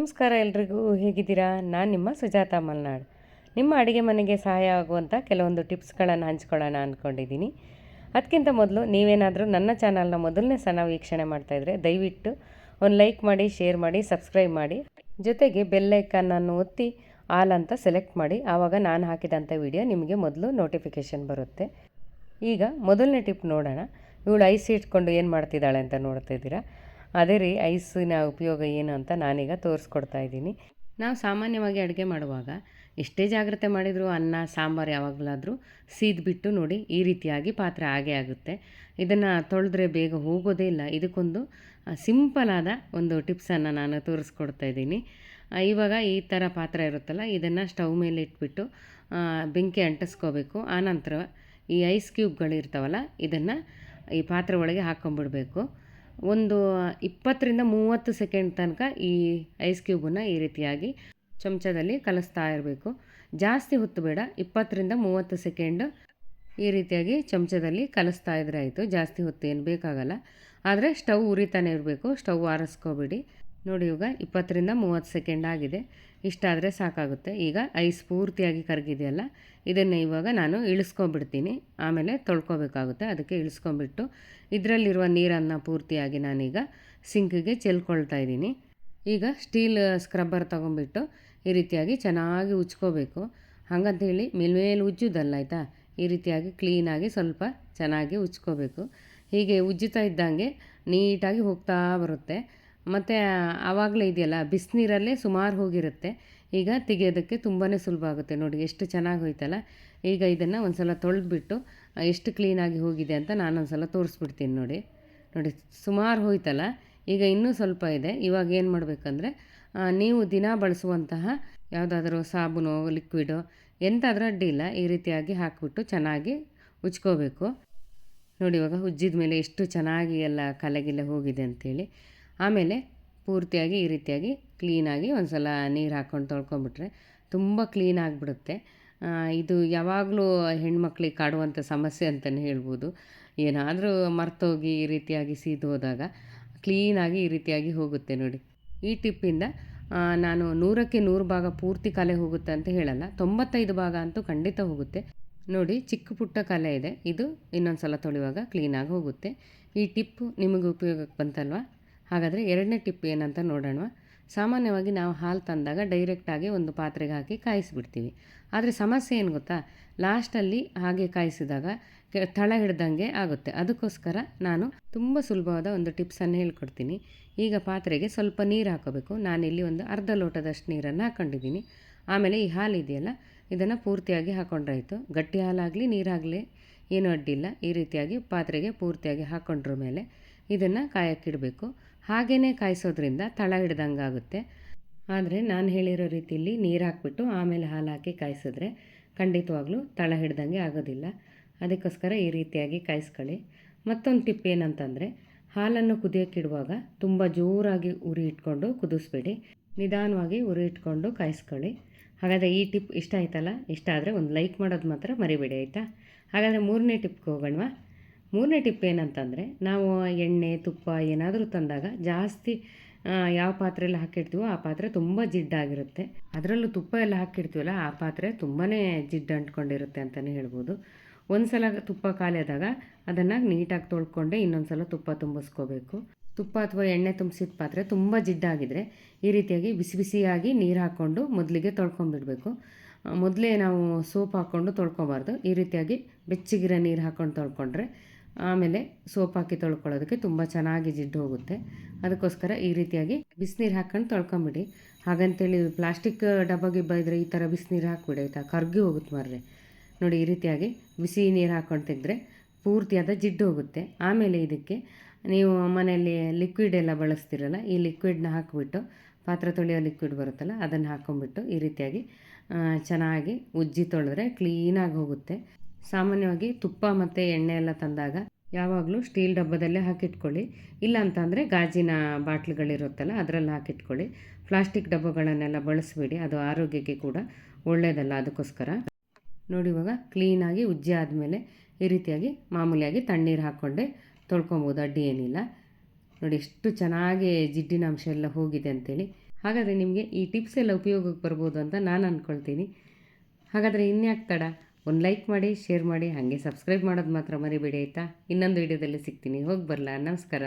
ನಮಸ್ಕಾರ ಎಲ್ರಿಗೂ ಹೇಗಿದ್ದೀರಾ? ನಾನು ನಿಮ್ಮ ಸುಜಾತಾ ಮಲ್ನಾಡ್. ನಿಮ್ಮ ಅಡುಗೆ ಮನೆಗೆ ಸಹಾಯ ಆಗುವಂಥ ಕೆಲವೊಂದು ಟಿಪ್ಸ್ಗಳನ್ನು ಹಂಚ್ಕೊಳ್ಳೋಣ ಅಂದ್ಕೊಂಡಿದ್ದೀನಿ ಅದಕ್ಕಿಂತ ಮೊದಲು ನೀವೇನಾದರೂ ನನ್ನ ಚಾನಲ್ನ ಮೊದಲನೇ ಸಣ್ಣ ವೀಕ್ಷಣೆ ಮಾಡ್ತಾಯಿದ್ರೆ ದಯವಿಟ್ಟು ಒಂದು ಲೈಕ್ ಮಾಡಿ, ಶೇರ್ ಮಾಡಿ, ಸಬ್ಸ್ಕ್ರೈಬ್ ಮಾಡಿ. ಜೊತೆಗೆ ಬೆಲ್ಲೈಕನ್ನನ್ನು ಒತ್ತಿ ಆಲ್ ಅಂತ ಸೆಲೆಕ್ಟ್ ಮಾಡಿ. ಆವಾಗ ನಾನು ಹಾಕಿದಂಥ ವಿಡಿಯೋ ನಿಮಗೆ ಮೊದಲು ನೋಟಿಫಿಕೇಷನ್ ಬರುತ್ತೆ. ಈಗ ಮೊದಲನೇ ಟಿಪ್ ನೋಡೋಣ. ಇವಳು ಐಸ್ ಇಟ್ಕೊಂಡು ಏನು ಮಾಡ್ತಿದ್ದಾಳೆ ಅಂತ ನೋಡ್ತಾ ಇದ್ದೀರಾ? ಅದೇ ರೀ ಐಸಿನ ಉಪಯೋಗ ಏನು ಅಂತ ನಾನೀಗ ತೋರಿಸ್ಕೊಡ್ತಾ ಇದ್ದೀನಿ. ನಾವು ಸಾಮಾನ್ಯವಾಗಿ ಅಡುಗೆ ಮಾಡುವಾಗ ಎಷ್ಟೇ ಜಾಗ್ರತೆ ಮಾಡಿದರೂ ಅನ್ನ, ಸಾಂಬಾರು ಯಾವಾಗಲಾದರೂ ಸೀದ್ಬಿಟ್ಟು ನೋಡಿ ಈ ರೀತಿಯಾಗಿ ಪಾತ್ರೆ ಆಗೇ ಆಗುತ್ತೆ. ಇದನ್ನು ತೊಳೆದ್ರೆ ಬೇಗ ಹೋಗೋದೇ ಇಲ್ಲ. ಇದಕ್ಕೊಂದು ಸಿಂಪಲಾದ ಒಂದು ಟಿಪ್ಸನ್ನು ನಾನು ತೋರಿಸ್ಕೊಡ್ತಾ ಇದ್ದೀನಿ. ಇವಾಗ ಈ ಥರ ಪಾತ್ರೆ ಇರುತ್ತಲ್ಲ, ಇದನ್ನು ಸ್ಟವ್ ಮೇಲೆ ಇಟ್ಬಿಟ್ಟು ಬೆಂಕಿ ಅಂಟಿಸ್ಕೋಬೇಕು. ಆನಂತರ ಈ ಐಸ್ ಕ್ಯೂಬ್ಗಳಿರ್ತಾವಲ್ಲ, ಇದನ್ನು ಈ ಪಾತ್ರೆ ಒಳಗೆ ಹಾಕ್ಕೊಂಬಿಡ್ಬೇಕು ಒಂದು ಇಪ್ಪತ್ತರಿಂದ ಮೂವತ್ತು ಸೆಕೆಂಡ್ ತನಕ ಈ ಐಸ್ ಕ್ಯೂಬನ್ನು ಈ ರೀತಿಯಾಗಿ ಚಮಚದಲ್ಲಿ ಕಲಿಸ್ತಾ ಇರಬೇಕು. ಜಾಸ್ತಿ ಹೊತ್ತು ಬೇಡ, ಇಪ್ಪತ್ತರಿಂದ ಮೂವತ್ತು ಸೆಕೆಂಡ್ ಈ ರೀತಿಯಾಗಿ ಚಮಚದಲ್ಲಿ ಕಲಿಸ್ತಾ ಇದ್ರೆ ಆಯಿತು. ಜಾಸ್ತಿ ಹೊತ್ತು ಏನು ಬೇಕಾಗಲ್ಲ. ಆದರೆ ಸ್ಟವ್ ಉರಿತಾನೆ ಇರಬೇಕು, ಸ್ಟವ್ ಆರಿಸ್ಕೋಬೇಡಿ. ನೋಡಿ ಇವಾಗ ಇಪ್ಪತ್ತರಿಂದ ಮೂವತ್ತು ಸೆಕೆಂಡ್ ಆಗಿದೆ. ಇಷ್ಟಾದರೆ ಸಾಕಾಗುತ್ತೆ. ಈಗ ಐಸ್ ಪೂರ್ತಿಯಾಗಿ ಕರಗಿದೆಯಲ್ಲ, ಇದನ್ನು ಇವಾಗ ನಾನು ಇಳಿಸ್ಕೊಂಬಿಡ್ತೀನಿ ಆಮೇಲೆ ತೊಳ್ಕೊಬೇಕಾಗುತ್ತೆ. ಅದಕ್ಕೆ ಇಳಿಸ್ಕೊಂಬಿಟ್ಟು ಇದರಲ್ಲಿರುವ ನೀರನ್ನು ಪೂರ್ತಿಯಾಗಿ ನಾನೀಗ ಸಿಂಕಿಗೆ ಚೆಲ್ಕೊಳ್ತಾ ಇದ್ದೀನಿ. ಈಗ ಸ್ಟೀಲ್ ಸ್ಕ್ರಬ್ಬರ್ ತೊಗೊಂಬಿಟ್ಟು ಈ ರೀತಿಯಾಗಿ ಚೆನ್ನಾಗಿ ಉಜ್ಕೋಬೇಕು. ಹಾಗಂತೇಳಿ ಮೇಲ್ಮೇಲೆ ಉಜ್ಜುದಲ್ಲ ಆಯಿತಾ? ಈ ರೀತಿಯಾಗಿ ಕ್ಲೀನಾಗಿ ಸ್ವಲ್ಪ ಚೆನ್ನಾಗಿ ಉಜ್ಕೋಬೇಕು. ಹೀಗೆ ಉಜ್ಜುತ್ತಾ ಇದ್ದಂಗೆ ನೀಟಾಗಿ ಹೋಗ್ತಾ ಬರುತ್ತೆ. ಮತ್ತು ಆವಾಗಲೇ ಇದೆಯಲ್ಲ, ಬಿಸಿನೀರಲ್ಲೇ ಸುಮಾರು ಹೋಗಿರುತ್ತೆ. ಈಗ ತೆಗೆಯೋದಕ್ಕೆ ತುಂಬಾ ಸುಲಭ ಆಗುತ್ತೆ ನೋಡಿ, ಎಷ್ಟು ಚೆನ್ನಾಗಿ ಹೋಯ್ತಲ್ಲ. ಈಗ ಇದನ್ನು ಒಂದು ಸಲ ತೊಳೆದ್ಬಿಟ್ಟು, ಎಷ್ಟು ಕ್ಲೀನಾಗಿ ಹೋಗಿದೆ ಅಂತ ನಾನೊಂದು ಸಲ ತೋರಿಸ್ಬಿಡ್ತೀನಿ ನೋಡಿ. ನೋಡಿ, ಸುಮಾರು ಹೋಯ್ತಲ್ಲ. ಈಗ ಇನ್ನೂ ಸ್ವಲ್ಪ ಇದೆ. ಇವಾಗ ಏನು ಮಾಡಬೇಕಂದ್ರೆ ನೀವು ದಿನ ಬಳಸುವಂತಹ ಯಾವುದಾದ್ರೂ ಸಾಬೂನು ಲಿಕ್ವಿಡು ಎಂತಾದರೂ ಅಡ್ಡಿ ಇಲ್ಲ. ಈ ರೀತಿಯಾಗಿ ಹಾಕಿಬಿಟ್ಟು ಚೆನ್ನಾಗಿ ಉಜ್ಕೋಬೇಕು. ನೋಡಿ, ಇವಾಗ ಉಜ್ಜಿದ ಮೇಲೆ ಎಷ್ಟು ಚೆನ್ನಾಗಿ ಎಲ್ಲ ಕಲೆಗಿಲೆ ಹೋಗಿದೆ ಅಂಥೇಳಿ ಆಮೇಲೆ ಪೂರ್ತಿಯಾಗಿ ಈ ರೀತಿಯಾಗಿ ಕ್ಲೀನಾಗಿ ಒಂದು ಸಲ ನೀರು ಹಾಕ್ಕೊಂಡು ತೊಳ್ಕೊಂಬಿಟ್ರೆ ತುಂಬ ಕ್ಲೀನ್ ಆಗಿಬಿಡುತ್ತೆ. ಇದು ಯಾವಾಗಲೂ ಹೆಣ್ಮಕ್ಳಿಗೆ ಕಾಡುವಂಥ ಸಮಸ್ಯೆ ಅಂತಲೇ ಹೇಳ್ಬೋದು. ಏನಾದರೂ ಮರ್ತೋಗಿ ಈ ರೀತಿಯಾಗಿ ಸೀದು ಹೋದಾಗ ಕ್ಲೀನಾಗಿ ಈ ರೀತಿಯಾಗಿ ಹೋಗುತ್ತೆ ನೋಡಿ. ಈ ಟಿಪ್ಪಿಂದ ನಾನು ನೂರಕ್ಕೆ ನೂರು ಭಾಗ ಪೂರ್ತಿ ಕಲೆ ಹೋಗುತ್ತೆ ಅಂತ ಹೇಳಲ್ಲ, ತೊಂಬತ್ತೈದು ಭಾಗ ಅಂತೂ ಖಂಡಿತ ಹೋಗುತ್ತೆ. ನೋಡಿ, ಚಿಕ್ಕ ಪುಟ್ಟ ಕಲೆ ಇದೆ. ಇದು ಇನ್ನೊಂದು ಸಲ ತೊಳೆಯುವಾಗ ಕ್ಲೀನಾಗಿ ಹೋಗುತ್ತೆ. ಈ ಟಿಪ್ಪು ನಿಮಗೆ ಉಪಯೋಗಕ್ಕೆ ಬಂತಲ್ವಾ? ಹಾಗಾದರೆ ಎರಡನೇ ಟಿಪ್ ಏನಂತ ನೋಡೋಣ ಸಾಮಾನ್ಯವಾಗಿ ನಾವು ಹಾಲು ತಂದಾಗ ಡೈರೆಕ್ಟಾಗಿ ಒಂದು ಪಾತ್ರೆಗೆ ಹಾಕಿ ಕಾಯಿಸಿಬಿಡ್ತೀವಿ. ಆದರೆ ಸಮಸ್ಯೆ ಏನು ಗೊತ್ತಾ? ಲಾಸ್ಟಲ್ಲಿ ಹಾಗೆ ಕಾಯಿಸಿದಾಗ ತಳ ಹಿಡ್ದಂಗೆ ಆಗುತ್ತೆ. ಅದಕ್ಕೋಸ್ಕರ ನಾನು ತುಂಬ ಸುಲಭವಾದ ಒಂದು ಟಿಪ್ಸನ್ನು ಹೇಳ್ಕೊಡ್ತೀನಿ. ಈಗ ಪಾತ್ರೆಗೆ ಸ್ವಲ್ಪ ನೀರು ಹಾಕೋಬೇಕು. ನಾನಿಲ್ಲಿ ಒಂದು ಅರ್ಧ ಲೋಟದಷ್ಟು ನೀರನ್ನು ಹಾಕ್ಕೊಂಡಿದ್ದೀನಿ ಆಮೇಲೆ ಈ ಹಾಲು ಇದೆಯಲ್ಲ ಇದನ್ನು ಪೂರ್ತಿಯಾಗಿ ಹಾಕ್ಕೊಂಡ್ರಾಯಿತು ಗಟ್ಟಿ ಹಾಲಾಗಲಿ, ನೀರಾಗಲಿ ಏನೂ ಅಡ್ಡಿಲ್ಲ. ಈ ರೀತಿಯಾಗಿ ಪಾತ್ರೆಗೆ ಪೂರ್ತಿಯಾಗಿ ಹಾಕ್ಕೊಂಡ್ರ ಮೇಲೆ ಇದನ್ನು ಕಾಯಕ್ಕಿಡಬೇಕು. ಹಾಗೇ ಕಾಯಿಸೋದ್ರಿಂದ ತಳ ಹಿಡ್ದಂಗೆ ಆಗುತ್ತೆ ಆದರೆ ನಾನು ಹೇಳಿರೋ ರೀತಿಯಲ್ಲಿ ನೀರು ಹಾಕ್ಬಿಟ್ಟು ಆಮೇಲೆ ಹಾಲು ಹಾಕಿ ಕಾಯಿಸಿದ್ರೆ ಖಂಡಿತವಾಗ್ಲೂ ತಳ ಹಿಡ್ದಂಗೆ ಆಗೋದಿಲ್ಲ. ಅದಕ್ಕೋಸ್ಕರ ಈ ರೀತಿಯಾಗಿ ಕಾಯಿಸ್ಕೊಳ್ಳಿ. ಮತ್ತೊಂದು ಟಿಪ್ ಏನಂತಂದರೆ, ಹಾಲನ್ನು ಕುದಿಯೋಕ್ಕಿಡುವಾಗ ತುಂಬ ಜೋರಾಗಿ ಉರಿ ಇಟ್ಕೊಂಡು ಕುದಿಸ್ಬೇಡಿ. ನಿಧಾನವಾಗಿ ಉರಿ ಇಟ್ಕೊಂಡು ಕಾಯಿಸ್ಕೊಳ್ಳಿ. ಹಾಗಾದರೆ ಈ ಟಿಪ್ ಇಷ್ಟ ಆಯ್ತಲ್ಲ? ಇಷ್ಟ ಆದರೆ ಒಂದು ಲೈಕ್ ಮಾಡೋದು ಮಾತ್ರ ಮರಿಬೇಡಿ, ಆಯಿತಾ? ಹಾಗಾದರೆ ಮೂರನೇ ಟಿಪ್ಗೆ ಹೋಗೋಣವಾ? ಮೂರನೇ ಟಿಪ್ ಏನಂತಂದರೆ, ನಾವು ಎಣ್ಣೆ, ತುಪ್ಪ ಏನಾದರೂ ತಂದಾಗ ಜಾಸ್ತಿ ಯಾವ ಪಾತ್ರೆಯಲ್ಲಿ ಹಾಕಿರ್ತೀವೋ ಆ ಪಾತ್ರೆ ತುಂಬ ಜಿಡ್ಡಾಗಿರುತ್ತೆ ಅದರಲ್ಲೂ ತುಪ್ಪ ಎಲ್ಲ ಹಾಕಿರ್ತೀವಲ್ಲ, ಆ ಪಾತ್ರೆ ತುಂಬಾ ಜಿಡ್ಡು ಅಂಟ್ಕೊಂಡಿರುತ್ತೆ ಅಂತಲೇ ಹೇಳ್ಬೋದು. ಒಂದು ಸಲ ತುಪ್ಪ ಖಾಲಿ ಆದಾಗ ಅದನ್ನು ನೀಟಾಗಿ ತೊಳ್ಕೊಂಡೆ ಇನ್ನೊಂದು ಸಲ ತುಪ್ಪ ತುಂಬಿಸ್ಕೋಬೇಕು. ತುಪ್ಪ ಅಥವಾ ಎಣ್ಣೆ ತುಂಬಿಸಿದ ಪಾತ್ರೆ ತುಂಬ ಜಿಡ್ಡಾಗಿದ್ದರೆ ಈ ರೀತಿಯಾಗಿ ಬಿಸಿ ಬಿಸಿಯಾಗಿ ನೀರು ಹಾಕ್ಕೊಂಡು ಮೊದಲಿಗೆ ತೊಳ್ಕೊಂಬಿಡ್ಬೇಕು ಮೊದಲೇ ನಾವು ಸೋಪ್ ಹಾಕ್ಕೊಂಡು ತೊಳ್ಕೊಬಾರ್ದು. ಈ ರೀತಿಯಾಗಿ ಬೆಚ್ಚಗಿರೋ ನೀರು ಹಾಕ್ಕೊಂಡು ತೊಳ್ಕೊಂಡ್ರೆ ಆಮೇಲೆ ಸೋಪ್ ಹಾಕಿ ತೊಳ್ಕೊಳ್ಳೋದಕ್ಕೆ ತುಂಬ ಚೆನ್ನಾಗಿ ಜಿಡ್ಡು ಹೋಗುತ್ತೆ. ಅದಕ್ಕೋಸ್ಕರ ಈ ರೀತಿಯಾಗಿ ಬಿಸಿನೀರು ಹಾಕ್ಕೊಂಡು ತೊಳ್ಕೊಂಬಿಡಿ. ಹಾಗಂತೇಳಿ ಪ್ಲಾಸ್ಟಿಕ್ ಡಬ್ಬ ಗಿಬ್ಬ ಇದ್ದರೆ ಈ ಥರ ಬಿಸಿನೀರು ಹಾಕ್ಬಿಡಿ, ಆಯಿತಾ? ಕರ್ಗಿ ಹೋಗುತ್ತೆ ಮಾರ್ರೆ. ನೋಡಿ, ಈ ರೀತಿಯಾಗಿ ಬಿಸಿ ನೀರು ಹಾಕ್ಕೊಂಡು ತೆಗೆದ್ರೆ ಪೂರ್ತಿಯಾದ ಜಿಡ್ಡು ಹೋಗುತ್ತೆ. ಆಮೇಲೆ ಇದಕ್ಕೆ ನೀವು ಮನೆಯಲ್ಲಿ ಲಿಕ್ವಿಡ್ ಎಲ್ಲ ಬಳಸ್ತಿರಲ್ಲ, ಈ ಲಿಕ್ವಿಡ್ನ ಹಾಕಿಬಿಟ್ಟು ಪಾತ್ರೆ ತೊಳೆಯೋ ಲಿಕ್ವಿಡ್ ಬರುತ್ತಲ್ಲ, ಅದನ್ನು ಹಾಕ್ಕೊಂಬಿಟ್ಟು ಈ ರೀತಿಯಾಗಿ ಚೆನ್ನಾಗಿ ಉಜ್ಜಿ ತೊಳೆದ್ರೆ ಕ್ಲೀನಾಗಿ ಹೋಗುತ್ತೆ. ಸಾಮಾನ್ಯವಾಗಿ ತುಪ್ಪ ಮತ್ತು ಎಣ್ಣೆ ಎಲ್ಲ ತಂದಾಗ ಯಾವಾಗಲೂ ಸ್ಟೀಲ್ ಡಬ್ಬದಲ್ಲೇ ಹಾಕಿಟ್ಕೊಳ್ಳಿ. ಇಲ್ಲ ಅಂತಂದರೆ ಗಾಜಿನ ಬಾಟ್ಲುಗಳಿರುತ್ತಲ್ಲ ಅದರಲ್ಲಿ ಹಾಕಿಟ್ಕೊಳ್ಳಿ. ಪ್ಲಾಸ್ಟಿಕ್ ಡಬ್ಬಗಳನ್ನೆಲ್ಲ ಬಳಸಬೇಡಿ, ಅದು ಆರೋಗ್ಯಕ್ಕೆ ಕೂಡ ಒಳ್ಳೆಯದಲ್ಲ ಅದಕ್ಕೋಸ್ಕರ. ನೋಡಿ ಇವಾಗ ಕ್ಲೀನಾಗಿ ಉಜ್ಜಿ ಆದಮೇಲೆ ಈ ರೀತಿಯಾಗಿ ಮಾಮೂಲಿಯಾಗಿ ತಣ್ಣೀರು ಹಾಕ್ಕೊಂಡೆ ತೊಳ್ಕೊಬೋದು, ಅಡ್ಡಿ ಏನಿಲ್ಲ. ನೋಡಿ, ಎಷ್ಟು ಚೆನ್ನಾಗಿ ಜಿಡ್ಡಿನ ಅಂಶ ಎಲ್ಲ ಹೋಗಿದೆ ಅಂತೇಳಿ. ಹಾಗಾದರೆ ನಿಮಗೆ ಈ ಟಿಪ್ಸ್ ಎಲ್ಲ ಉಪಯೋಗಕ್ಕೆ ಬರ್ಬೋದು ಅಂತ ನಾನು ಅಂದ್ಕೊಳ್ತೀನಿ ಹಾಗಾದರೆ ಇನ್ಯಾಕೆ ತಡ? ಒಂದು ಲೈಕ್ ಮಾಡಿ ಶೇರ್ ಮಾಡಿ, ಹಾಗೆ ಸಬ್ಸ್ಕ್ರೈಬ್ ಮಾಡೋದು ಮಾತ್ರ ಮರಿಬೇಡಿ ಆಯಿತಾ? ಇನ್ನೊಂದು ವಿಡಿಯೋದಲ್ಲಿ ಸಿಗ್ತೀನಿ. ಹೋಗಿ ಬರಲಾ? ನಮಸ್ಕಾರ.